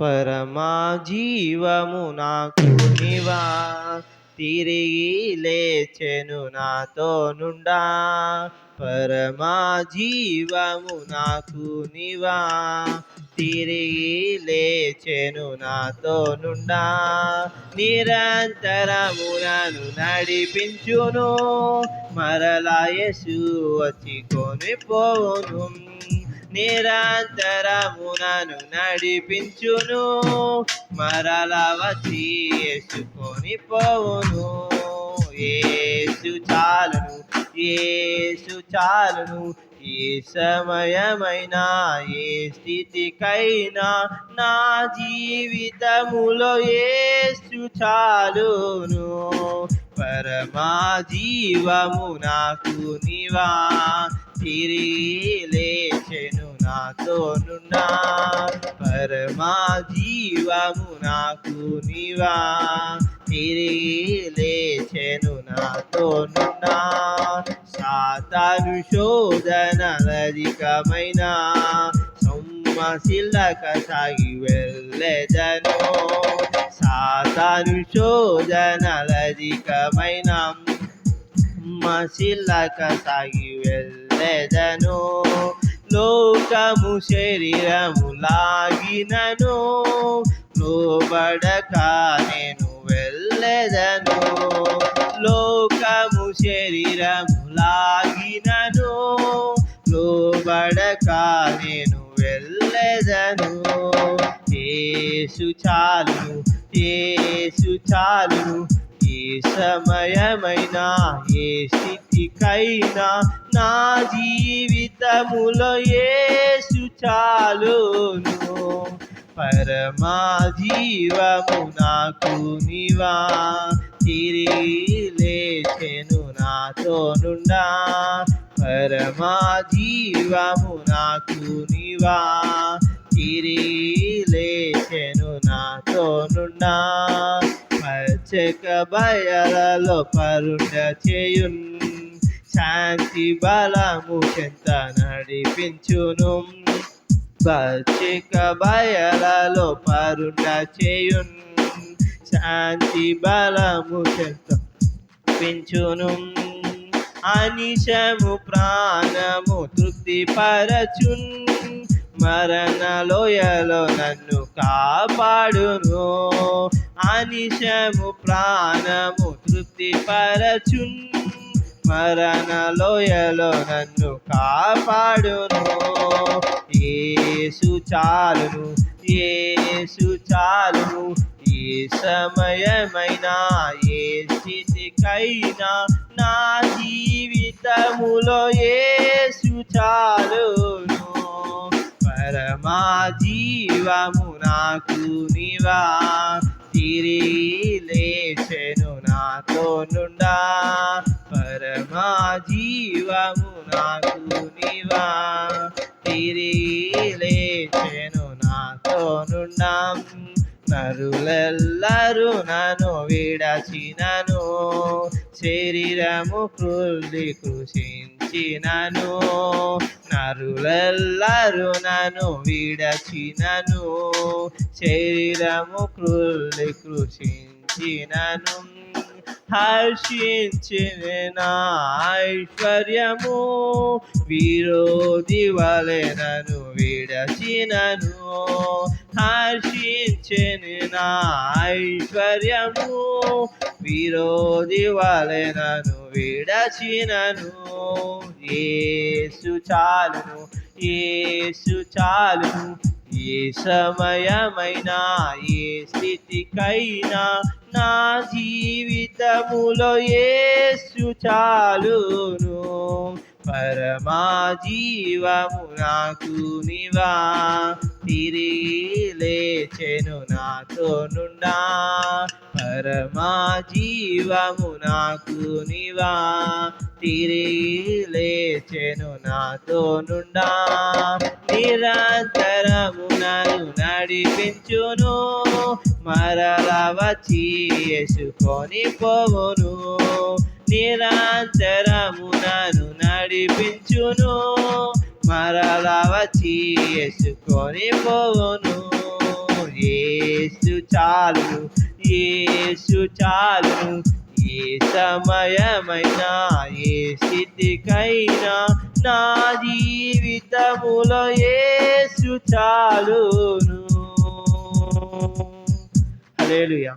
పరమా జీవము నాకు నివా. తిరిగి లేచెను నాతో నుండా. పరమా జీవము నాకు నివా. తిరిగి లేచెను నాతో నుండా. నిరంతరము నన్ను నడిపించును. మరలా యసు వచ్చి కొనిపోను. నిరంతరమునను నడిపించును మరల వచ్చి వేసుకొని పోవును ఏసు చాలును ఏసు చాలును ఏ సమయమైనా ఏ స్థితికైనా నా జీవితములో ఏసు చాలును. పరమా జీవము నాకు నివా. తిరిగి లేచెను నాతో నున్నా. పరమా జీవము నాకు నివా. తిరిగి లేచెను నాతో నున్నా. సాతాను శోధనలధికమైన సొమ్మశిల్లక సాగి వెళ్ళెదను సాతాను శోధనలధికమైన మసిల్లక సాగి వెళ్ళెదను. లోకము శరీరము లాగినను లోబడక నేను వెళ్ళెదను. లోకము శరీరము లాగినను లోబడక నేను వెళ్ళెదను. ఏసు చాలును ఏసు చాలును. ఏ సమయమైనా ఏ స్థితికైనా నా జీవితములో ఏసు చాలును. పరమా జీవము నాకు నివా తిరిగి లేచెను నాతో నుండా. పరమా జీవము నాకు నివా తిరిగి నాతో పచ్చక బయలలో పరుండ చేయున్. శాంతి బలము చెంత నడిపించును. పచ్చిక బయలలో పరుండ చేయున్. శాంతి బలము చెంత పెంచును అనిశము ప్రాణము తృప్తి పరచున్ మరణలోయలో నన్ను కాపాడును. అనిశము ప్రాణము తృప్తి పరచున్ మరణ నన్ను కాపాడును. ఏసు చాలును ఏసు చాలును. ఏ సమయమైనా ఏ స్థితికైనా నా జీవితములో ఏసు చాలును పరమా జీవము నాకు నివా? తిరిగి లేచెను నాతో నుండా. పరమా జీవము నాకు నివా? తిరిగి లేచెను నాతో నుండా. నరులెల్లరూ నన్ను విడచినను. శరీరము కృల్లి కృషించినను నరులెల్లరూ నన్ను విడచినను శరీరము కృషించినను. హర్షించిన నా ఐశ్వర్యము. విరోధి వలెనను విడచినను. హర్షించిన నా ఐశ్వర్యము. విరోధి వలెనను విడచినను. ఏసు చాలును ఏసు చాలును. ఏ సమయమైనా ఏ స్థితికైనా నా జీవితములో ఏసు చాలును. పరమా జీవము నాకు నివా తిరిగి లేచెను నాతో నుండా. పరమా జీవము నాకు నివా. తిరిగి లేచెను నాతో నుండా. నిరంతరము నన్ను నడిపించును. మరలా వచ్చి వేసుకొని పోవును నిరంతరము నన్ను నడిపించును. మరలా వచ్చి వేసుకొని పోవును చాలును ఏసు చాలును ఏ సమయమైనా ఏ స్థితికైనా నా జీవితములో ఏసు చాలును. హల్లెలూయా.